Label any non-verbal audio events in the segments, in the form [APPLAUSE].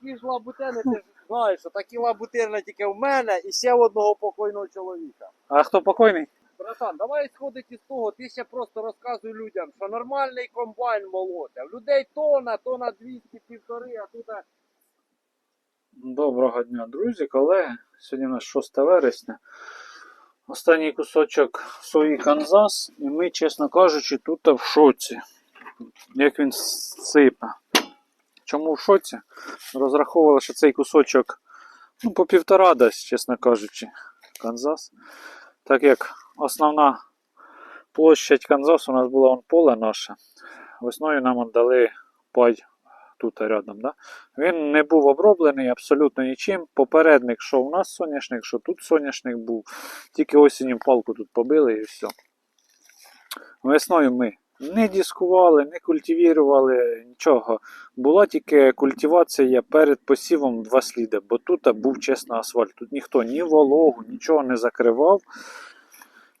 такі ж лабутени, ти ж знаєш, що такі лабутини тільки в мене і ще в одного покойного чоловіка. А хто покойний? Братан, давай сходить із того, ти ще просто розказуй людям, що нормальний комбайн молоте. В людей тона, тона 200, півтори, а тут а, Доброго дня, друзі, колеги. Сьогодні у нас 6 вересня. Останній кусочок сої Канзас, і ми, чесно кажучи, тут в шоці. Як він сипе. Чому в шоці? Розраховували, що цей кусочок ну, по півтора дасть, чесно кажучи, Канзас. Так як основна площадь Канзасу у нас була он поле наше. Весною нам віддали пай тут рядом. Да? Він не був оброблений абсолютно нічим. Попередник, що у нас соняшник, що тут соняшник був. Тільки осінню палку тут побили і все. Весною ми не дискували, не культивірували нічого. Була тільки культивація перед посівом два сліди, бо тут був чесно асфальт. Тут ніхто ні вологу, нічого не закривав.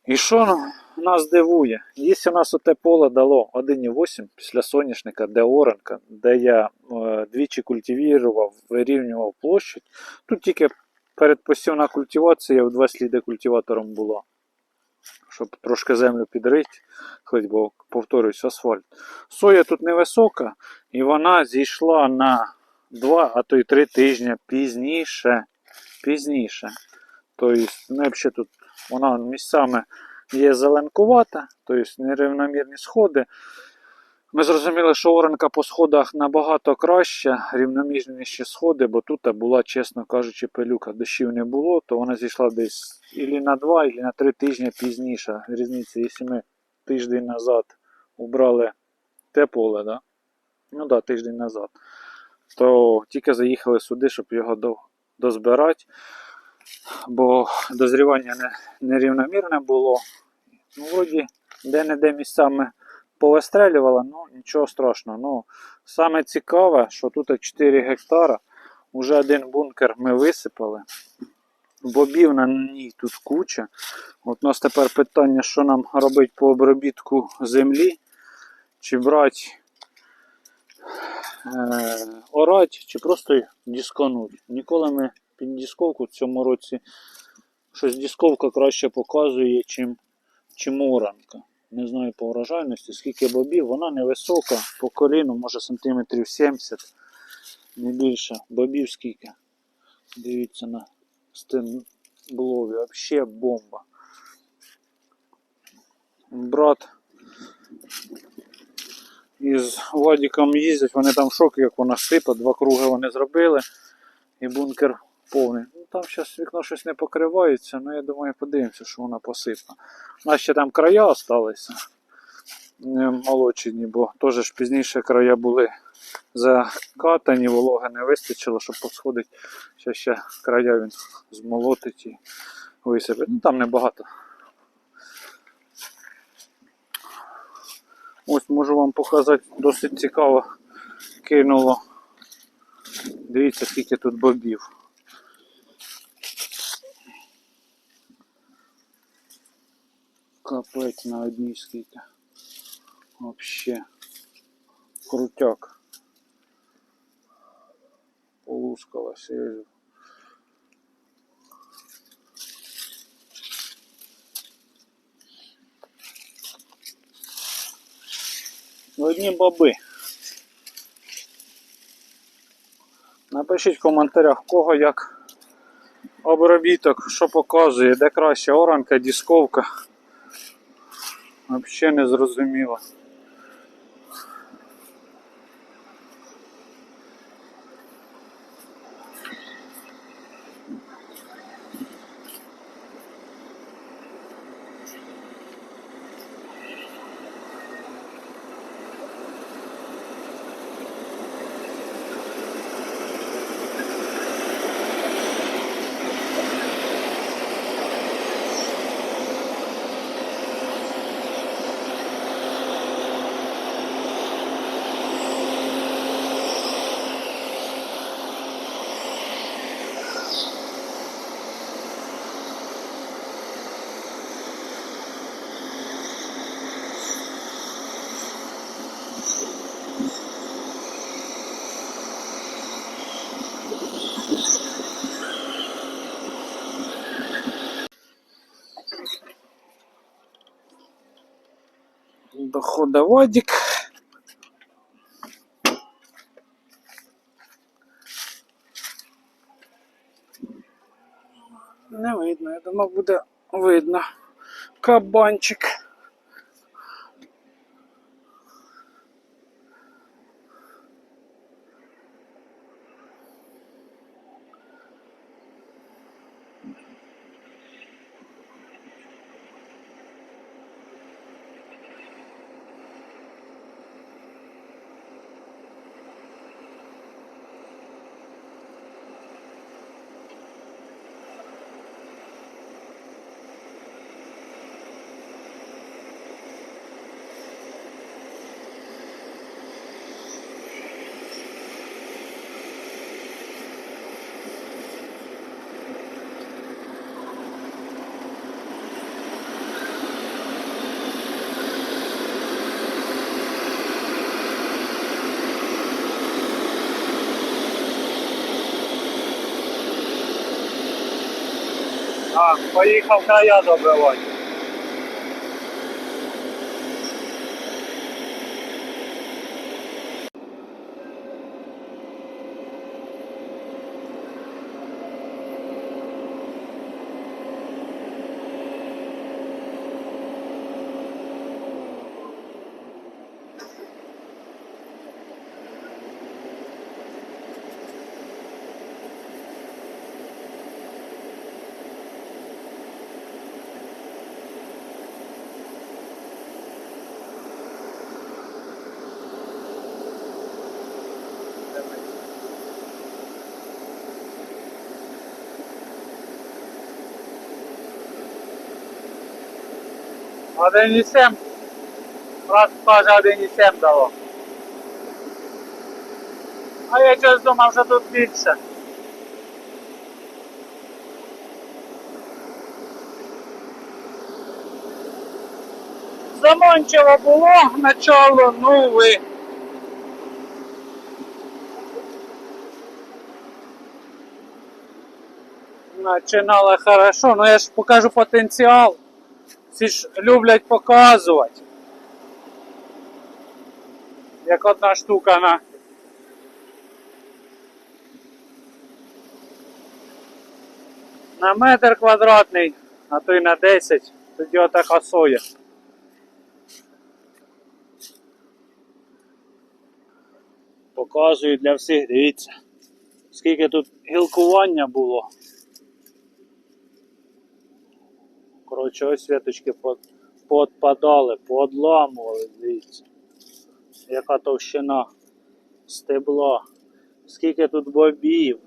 І що нас дивує? Якщо нас оте поле дало 1,8 після соняшника, де оранка, де я е, двічі культивірував, вирівнював площадь, тут тільки передпосівна культивація в два сліди культиватором була. Щоб трошки землю підрити, хоч бо повторюсь, асфальт. Соя тут невисока, і вона зійшла на 2, а то й 3 тижні пізніше. Пізніше. Тобто, не взагалі тут вона місцями є зеленкувата, тобто нерівномірні сходи. Ми зрозуміли, що оранка по сходах набагато краще, рівномірніші сходи, бо тут була, чесно кажучи, пилюка. Дощів не було, то вона зійшла десь ілі на 2, ілі на 3 тижні пізніше. Різниця, якщо ми тиждень назад убрали те поле, да? ну да, тиждень назад, то тільки заїхали сюди, щоб його до, дозбирати бо дозрівання не, нерівномірне було. Ну, вроді, де-не-де місцями повистрелювало, ну нічого страшного. Ну, саме цікаве, що тут 4 гектара, вже один бункер ми висипали. Бобів на ній тут куча. От у нас тепер питання, що нам робити по обробітку землі, чи брати е, орать, чи просто дисконуть. Ніколи ми під дисковку в цьому році щось дисковка краще показує, чим, чим оранка. Не знаю по урожайності, скільки бобів, вона невисока, по коліну, може сантиметрів 70, не більше. Бобів скільки. Дивіться на стенблові, взагалі бомба. Брат із Вадіком їздять, вони там в шокі, як вона сипа, два круги вони зробили. І бункер повний. Там зараз вікно щось не покривається, ну я думаю, подивимося, що вона посипа. У нас ще там края залишилися молочені, бо теж пізніше края були закатані, вологи не вистачило, щоб посходити. Ще ще края він змолотить і висипить. Ну там небагато. Ось можу вам показати досить цікаво кинуло. Дивіться, скільки тут бобів. Капець на одній скільки. Вообще. Крутяк. Полускалася. я. Одні боби. Напишіть в коментарях, кого як обробіток, що показує, де краще оранка, дісковка. Взагалі не зрозуміло. Вадік. Не видно, я думав, буде видно. Кабанчик. Поїхав края добивати. Один і сім. Раз каже один і сім дало. А я щось думав, що тут більше. Заманчиво було начало, ну ви. Начинало хорошо, ну я ж покажу потенціал. Всі ж люблять показувати. Як одна штука на. На метр квадратний, а то й на 10, тоді отака соя. Показую для всіх, дивіться, скільки тут гілкування було. Коротше, ось світочки под, подпадали, поодламували, дивіться. Яка товщина стебла. Скільки тут бобів.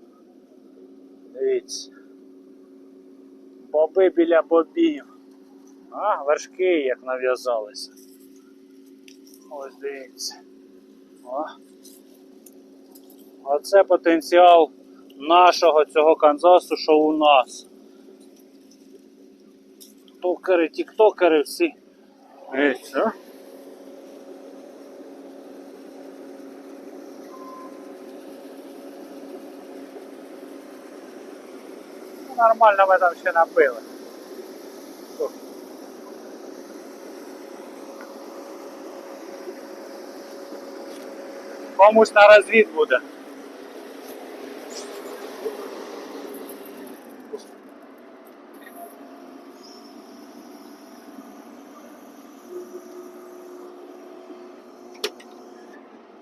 Дивіться. Боби біля бобів. А, вершки як нав'язалися. Ось дивіться. О. Оце потенціал нашого цього Канзасу, що у нас токери, тіктокери всі. Ось, а? Ну, Нормально ми там ще напили. О. Комусь на розвід буде.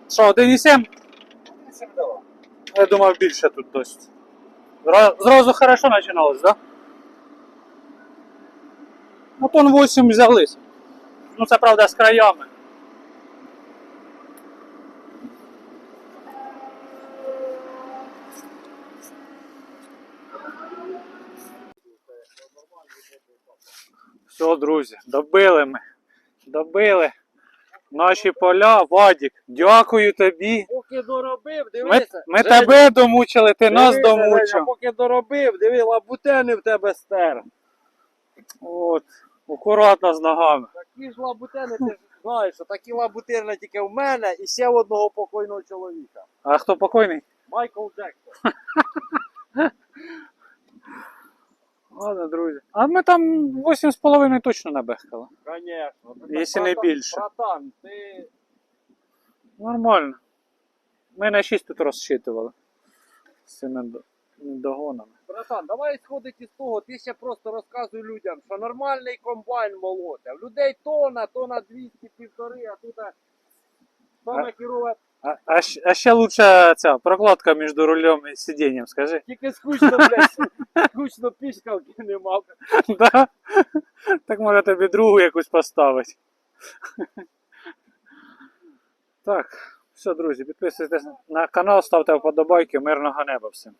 Що, 1,7? Я думав більше тут досить. Зразу хорошо починалось, да? Ну тон 8 взялись. Ну це правда з краями. Все, друзі, добили ми. Добили наші поля. Вадік, дякую тобі. Поки доробив, Ми, дивися. ми Женя, тебе домучили, ти нас дивися, Женя, домучив. Поки доробив, диви, лабутени в тебе стер. От, акуратно з ногами. Такі ж лабутени, ти ж знаєш, що такі лабутени тільки в мене і ще в одного покойного чоловіка. А хто покойний? Майкл Джексон. [LAUGHS] Ладно, друзі. А ми там 8,5 точно набехали. Конечно. Якщо не більше. Братан, ти Нормально. Ми на 6 тут розчитували. З цими до- недогонами. Братан, давай сходить із того, ти ще просто розказуй людям, що нормальний комбайн молоте. В людей тона, тона 200, півтори, а тут саме керова А, а, щ- а ще лучше ця прокладка між рулем і сидінням, скажи. тільки скучно, блядь, скучно пішкалки нема. [LAUGHS] Да? Так може тобі другу якусь поставити. Так, все, друзі, підписуйтесь на канал, ставте вподобайки, мирного неба всім.